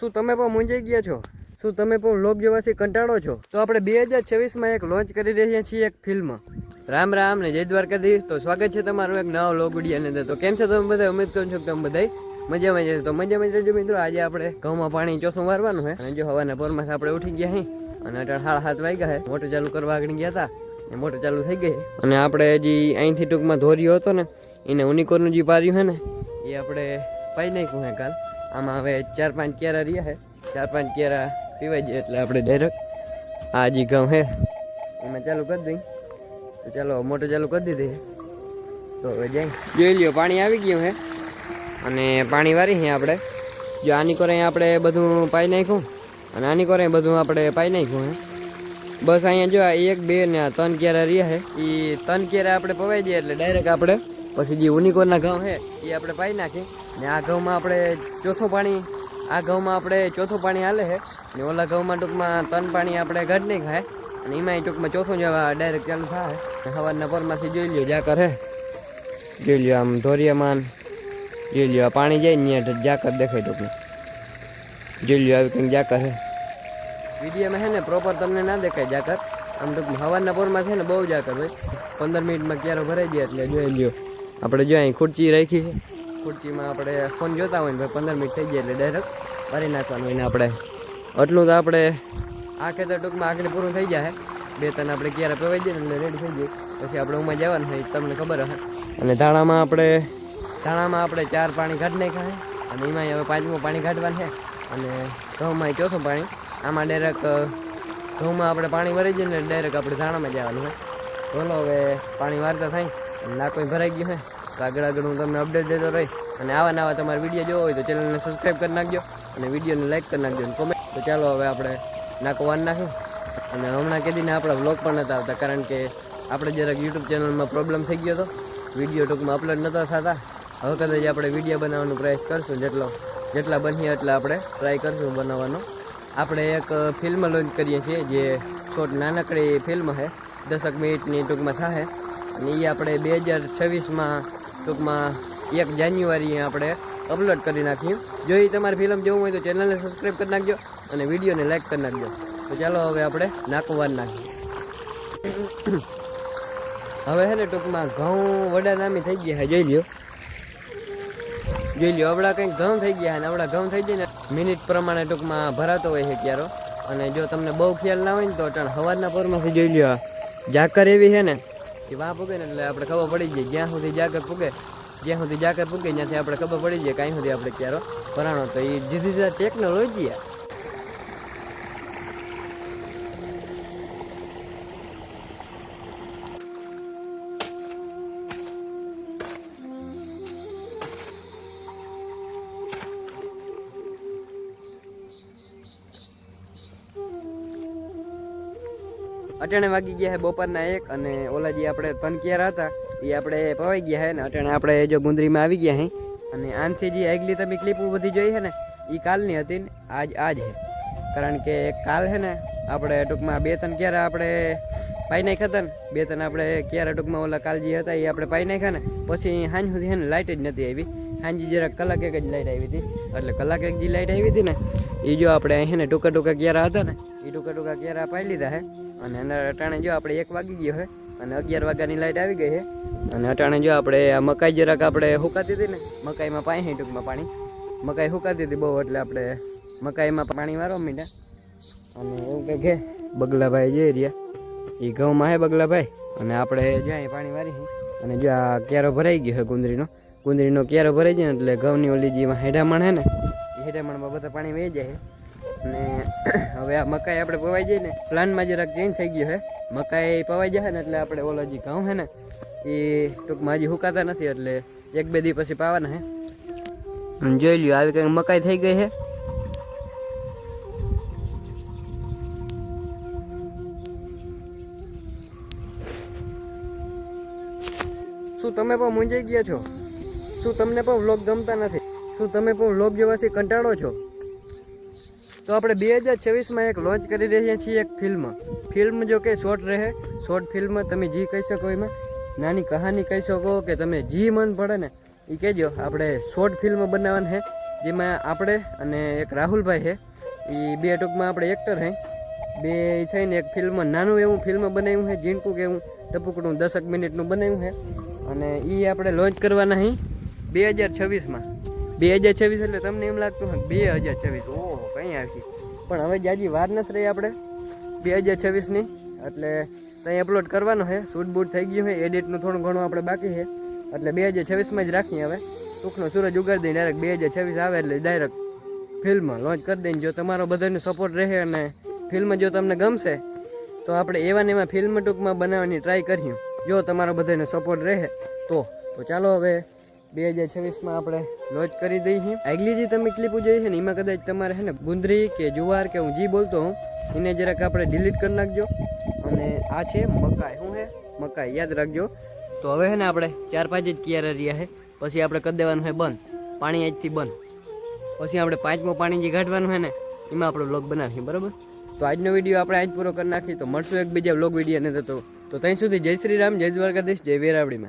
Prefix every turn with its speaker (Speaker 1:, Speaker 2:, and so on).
Speaker 1: શું તમે પણ મૂંઝાઈ ગયા છો? શું તમે પણ લોક જોવાથી કંટાળો છો? તો આપણે બે હજાર છવ્વીસમાં એક લોન્ચ કરી રહ્યા છીએ એક ફિલ્મ રામ રામ ને જય દ્વારકાધીશ. તો સ્વાગત છે તમારું એક નવો લોક ઉડિયાની અંદર. તો કેમ છો તમે બધા? ઉમેદ કરું છો તમે બધા મજામાં જશે તો મજામાં જ મિત્રો. આજે આપણે ઘઉંમાં પાણી ચોથું મારવાનું છે. અને જો હવાના પોરમાં આપણે ઉઠી ગયા હી, અને અટાણ સાડા સાત વાગ્યા છે મોટર ચાલુ કરવા આગળ ગયા હતા એ મોટર ચાલુ થઈ ગઈ અને આપણે હજી અહીંથી ટૂંકમાં ધોર્યો હતો ને, એને ઉનિકોરનું જે પાર્યું છે ને, એ આપણે પાઈ નાખ્યું છે કાલ. આમાં હવે ચાર પાંચ કેરા રહ્યા છે. ચાર પાંચ કેરા પીવાઈ જાય એટલે આપણે ડાયરેક્ટ આ જે ઘઉં છે. એમાં ચાલુ કરી દઈ તો ચાલો મોટો ચાલુ કરી દીધી તો હવે જાય જોઈ લ્યો, પાણી આવી ગયું હે અને પાણી વારી છે આપણે. જો આની કોરે આપણે બધું પાઈ નાખ્યું. અને આની કોરે બધું આપણે પાઈ નાખ્યું હે બસ અહીંયા જો એક, બે ને ત્રણ કેરા રહ્યા છે. એ ત્રણ કેરા આપણે પવાઈ જઈએ એટલે ડાયરેક્ટ આપણે પછી જે ઉનિકોરના ઘઉં છે, એ આપણે પાઈ નાખી ને આ ઘઉંમાં આપણે ચોથું પાણી, આ ઘઉંમાં આપણે ચોથું પાણી હાલે છે. ને ઓલા ઘઉંમાં ટૂંકમાં ત્રણ પાણી આપણે ઘટ નહીં ખાય. અને એમાંય ટૂંકમાં ચોથું જવા ડાયરેક્ટ ચાલુ થાય. ને સવારના પરમાંથી જોઈ લ્યો જા કરે જોઈ લ્યો આમ ધોરિયામાં જોઈ લ્યો પાણી જાય ને ત્યાં જાકર દેખાય ટૂંકમાં. જોઈ લ્યો આવી કંઈક જાકર છે. વિડીયોમાં છે ને પ્રોપર તમને ના દેખાય જાકર. આમ ટૂંકમાં હવારના પોરમાં છે ને બહુ જાકર હોય. પંદર મિનિટમાં ક્યારો ભરાઈ જાય એટલે જોઈ લ્યો. આપણે જો અહીં ખુરચી રાખી છે. ખુરચીમાં આપણે ફોન જોતા હોય ને ભાઈ, પંદર મિનિટ થઈ જાય એટલે ડાયરેક્ટ ભરી નાખવાનું હોય ને આપણે. એટલું તો આપણે આ ખેતર ટૂંકમાં આગળ પૂરું થઈ જાય બે ત્રણ આપણે ક્યારે પવાઈ જઈએ એટલે રેડી થઈ જાય પછી આપણે ઉમાં જવાનું હોય, તમને ખબર હશે. અને ધાણામાં આપણે ધાણામાં આપણે ચાર પાણી કાઢી નાખ્યા છે. અને એમાં હવે પાંચમું પાણી કાઢવાનું છે. અને ઘઉંમાં ચોથું પાણી. આમાં ડાયરેક્ટ ઘઉંમાં આપણે પાણી ભરી જઈએ ને ડાયરેક્ટ આપણે ધાણામાં જવાનું હોય બોલો હવે પાણી વારતા થાય. અને ના, કોઈ ભરાઈ ગયું હોય તો આગળ આગળ હું તમને અપડેટ દેતો રહી. અને આવા નવા તમારે વીડિયો જોવો હોય તો ચેનલને સબસ્ક્રાઈબ કરી નાખજો અને વિડીયોને લાઈક કરી નાખજો અને કોમેન્ટ તો ચાલો હવે આપણે નાકો વાર નાખ્યું અને હમણાં કીધીને આપણા વ્લોગ પણ નહોતા આવતા, કારણ કે આપણે જરાક યુટ્યુબ ચેનલમાં પ્રોબ્લેમ થઈ ગયો હતો વીડિયો ટૂંકમાં અપલોડ નહોતા થતા. હવે કદાચ આપણે વીડિયો બનાવવાનો પ્રયાસ કરશું. જેટલો, જેટલા બનીએ એટલા આપણે ટ્રાય કરશું બનાવવાનો. આપણે એક ફિલ્મ લોન્ચ કરીએ છીએ, જે શોર્ટ નાનકડી ફિલ્મ છે દસક મિનિટની ટૂંકમાં થાય અને એ આપણે બે હજાર છવ્વીસમાં ટૂંકમાં એક જાન્યુઆરી આપણે અપલોડ કરી નાખ્યું જો એ તમારી ફિલ્મ જોવું હોય તો ચેનલને સબસ્ક્રાઈબ કરી નાખજો અને વિડીયોને લાઈક કરી નાખજો. તો ચાલો હવે આપણે નાખવા નાખીએ. હવે છે ને ટૂંકમાં ઘઉં વડા નામી થઈ ગયા જોઈ લ્યો. જોઈ લ્યો આપણા કંઈક ઘઉં થઈ ગયા છે ને હવડા ઘઉં થઈ જાય ને મિનિટ પ્રમાણે ટૂંકમાં ભરાતો હોય છે ક્યારો. અને જો તમને બહુ ખ્યાલ ના હોય ને તો અટાણ સવારના પોરમાંથી જોઈ લ્યો જાકર એવી છે ને કે વાહ પૂગે ને એટલે આપણે ખબર પડી જાય જ્યાં સુધી જાકર પૂગે, જ્યાં સુધી જાકર પૂગે, ત્યાંથી આપણે ખબર પડી જાય કાંઈ સુધી આપણે ક્યારો ભરાણો તો એ જીધી ટેકનોલોજી અટાણે વાગી ગયા છે બપોરના એક અને ઓલા જે આપણે કેરા હતા, એ આપણે પવાઈ ગયા છે ને અટાણે આપણે જો ગુંદરીમાં આવી ગયા હે. અને આનથી જે આગલી તમે ક્લિપ બધી જોઈ છે ને એ કાલની હતી ને, આજ આજ છે કારણ કે કાલ છે ને આપણે ટૂંકમાં બે ત્રણ ક્યારે આપણે પાઈ નાખ્યા હતા ને, બે ત્રણ આપણે ક્યારે ટૂંકમાં ઓલા કાલ જે હતા એ આપણે પાઈ નાખ્યા ને, પછી સાંજ સુધી ને લાઇટ જ નથી આવી. સાંજે જરાક કલાક એક જ લાઇટ આવી હતી. એટલે કલાક એક જે લાઇટ આવી હતી ને એ જો આપણે અહીં ને ટૂંકા ટૂંકા ક્યારે હતા ને એ ટૂંકા ટૂંકા ક્યારે પાઈ લીધા છે અને એના અટાણે જો આપણે એક વાગી ગયો છે અને અગિયાર વાગ્યાની લાઇટ આવી ગઈ છે અને અટાણે જો આપણે આ મકાઈ જરાક આપણે હુકાતી હતી ને, મકાઈમાં પાણી ટૂંકમાં પાણી, મકાઈ હુકાતી હતી બહુ, એટલે આપણે મકાઈમાં પાણી મારવા મીઠા અને એવું કંઈક છે બગલાભાઈ જઈ રહ્યા, એ ઘઉંમાં હે બગલાભાઈ, અને આપણે જ્યાં પાણી વારી અને જો આ ક્યારો ભરાઈ ગયો છે કુંદરીનો કુંદરીનો ક્યારો ભરાઈ જાય ને, એટલે ઘઉંની ઓલી જે હેડામણ છે ને હેડામણમાં બધા પાણી વહી જાય અને હવે આ મકાઈ આપણે પવાઈ જાય ને, પ્લાનમાં જરાક ચેન્જ થઈ ગયો છે મકાઈ પવાઈ જાય ને એટલે આપણે ઓલો જે ઘઉં છે ને, એ ટૂંકમાં હજી સુકાતા નથી, એટલે એક બે દી પછી પાવાના હે. જોઈ લ્યો, આવી કંઈક મકાઈ થઈ ગઈ છે શું તમે પણ મૂંઝાઈ ગયા છો? શું તમને પણ વ્લોગ ગમતા નથી? શું તમે પણ વ્લોગ જોવાથી કંટાળો છો? તો આપણે બે હજાર છવ્વીસમાં એક લોન્ચ કરી રહ્યા છીએ એક ફિલ્મ ફિલ્મ જો કે શોર્ટ રહે. શોર્ટ ફિલ્મ તમે જી કહી શકો એમાં. નાની કહાની કહી શકો કે તમે જી મન પડે ને એ કહેજો. આપણે શોર્ટ ફિલ્મ બનાવવાની છે જેમાં આપણે અને એક રાહુલભાઈ છે એ બે ટૂંકમાં આપણે એક્ટર હે. બે થઈને એક ફિલ્મ નાનું એવું ફિલ્મ બનાવ્યું છે જીણકું કેવું ટપુકડું દસક મિનિટનું બનાવ્યું છે અને એ આપણે લોન્ચ કરવાના હી બે હજાર છવ્વીસમાં. બે હજાર છવ્વીસ એટલે તમને એમ લાગતું હોય બે હજાર છવ્વીસ. ઓહો, કંઈ આવી પણ હવે જાજી વાર નથી રહી આપણે. બે હજાર છવ્વીસની. એટલે ત્યાં અપલોડ કરવાનો છે શૂટ બૂટ થઈ ગયું છે એડિટનું થોડું ઘણું આપણે બાકી છે એટલે બે હજાર છવ્વીસમાં જ રાખીએ હવે. ટૂંકનો સૂરજ ઉગાડી દઈને ડાયરેક્ટ બે હજાર છવ્વીસ આવે એટલે ડાયરેક્ટ ફિલ્મ લોન્ચ કરી દઈને જો તમારો બધાનો સપોર્ટ રહે અને ફિલ્મ જો તમને ગમશે, તો આપણે એવા ને એવા ફિલ્મ ટૂંકમાં બનાવવાની ટ્રાય કર્યું જો તમારો બધાનો સપોર્ટ રહે, તો. તો ચાલો હવે બે હજાર છવ્વીસમાં આપણે લોન્ચ કરી દઈએ આગલી જે તમે ક્લિપો જોઈ છે ને, એમાં કદાચ તમારે છે ને ગુંદરી કે જુવાર કે હું જી બોલતો હું એને જરાક આપણે ડિલીટ કરી નાખજો. અને આ છે મકાઈ. શું છે? મકાઈ. યાદ રાખજો. તો હવે છે ને આપણે ચાર પાંચ જ કિયારા રહ્યા છે. પછી આપણે કરી દેવાનું છે બંધ. પાણી આજથી બંધ. પછી આપણે પાંચમો પાણી જે કાઢવાનું છે ને, એમાં આપણો વ્લોગ બનાવીએ બરાબર? તો આજનો વીડિયો આપણે આજ પૂરો કરી નાખીએ. તો મળશું એક બીજા વ્લોગ વીડિયો ને તો તો ત્યાં સુધી જય શ્રી રામ, જય દ્વારકાધીશ, જય વેરાવળીમાં.